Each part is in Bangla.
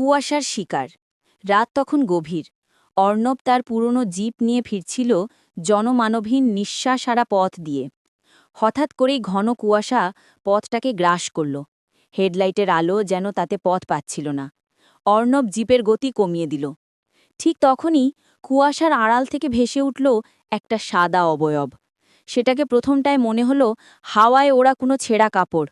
কুয়াশার শিকার। রাত তখন গভীর। অর্ণব তার পুরনো জিপ নিয়ে ফিরছিল জনমানবহীন নিঃশ্বাসারা পথ দিয়ে। হঠাৎ করেই ঘন কুয়াশা পথটাকে গ্রাস করল। হেডলাইটের আলো যেন তাতে পথ পাচ্ছিল না। অর্ণব জিপের গতি কমিয়ে দিল। ঠিক তখনই কুয়াশার আড়াল থেকে ভেসে উঠল একটা সাদা অবয়ব। সেটাকে প্রথমটায় মনে হলো হাওয়ায় ওরা কোনো ছেঁড়া কাপড়।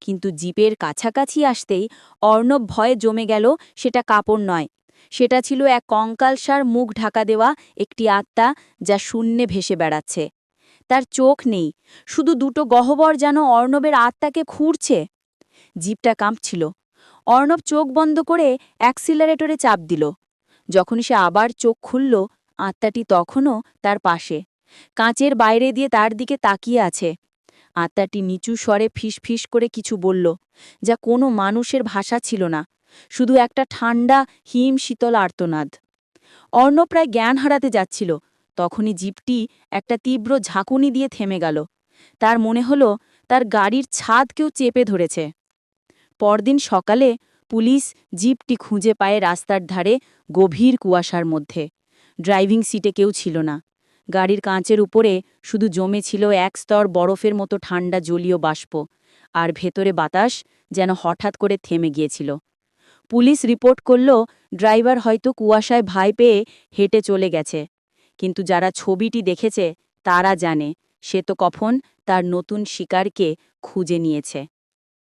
কিন্তু জিপের কাছাকাছি আসতেই অর্ণব ভয়ে জমে গেল, সেটা কাপড় নয়। সেটা ছিল এক কঙ্কালসার মুখ ঢাকা দেওয়া একটি আত্মা যা শূন্যে ভেসে বেড়াচ্ছে। তার চোখ নেই। শুধু দুটো গহ্বর যেন অর্ণবের আত্মাকে খুঁড়ছে। জিপটা কাঁপছিল। অর্ণব চোখ বন্ধ করে অ্যাক্সিলারেটরে চাপ দিল। যখনই সে আবার চোখ খুলল, আত্মাটি তখনও তার পাশে। কাঁচের বাইরে দিয়ে তার দিকে তাকিয়ে আছে। আত্মাটি নিচু স্বরে ফিস করে কিছু বলল, যা কোনো মানুষের ভাষা ছিল না, শুধু একটা ঠান্ডা হিম শীতল আর্তনাদ। অর্ণ প্রায় জ্ঞান হারাতে যাচ্ছিল, তখনই জিপটি একটা তীব্র ঝাঁকুনি দিয়ে থেমে গেল। তার মনে হলো, তার গাড়ির ছাদ কেউ চেপে ধরেছে। পরদিন সকালে পুলিশ জিপটি খুঁজে পায় রাস্তার ধারে গভীর কুয়াশার মধ্যে। ড্রাইভিং সিটে কেউ ছিল না। গাড়ির কাঁচের উপরে শুধু জমে ছিল এক স্তর বরফের মতো ঠান্ডা জলীয় বাষ্প, আর ভেতরে বাতাস যেন হঠাৎ করে থেমে গিয়েছিল। পুলিশ রিপোর্ট করল, ড্রাইভার হয়তো কুয়াশায় ভাই পেয়ে হেঁটে চলে গেছে, কিন্তু যারা ছবিটি দেখেছে তারা জানে, সে তো কখন তার নতুন শিকারকে খুঁজে নিয়েছে।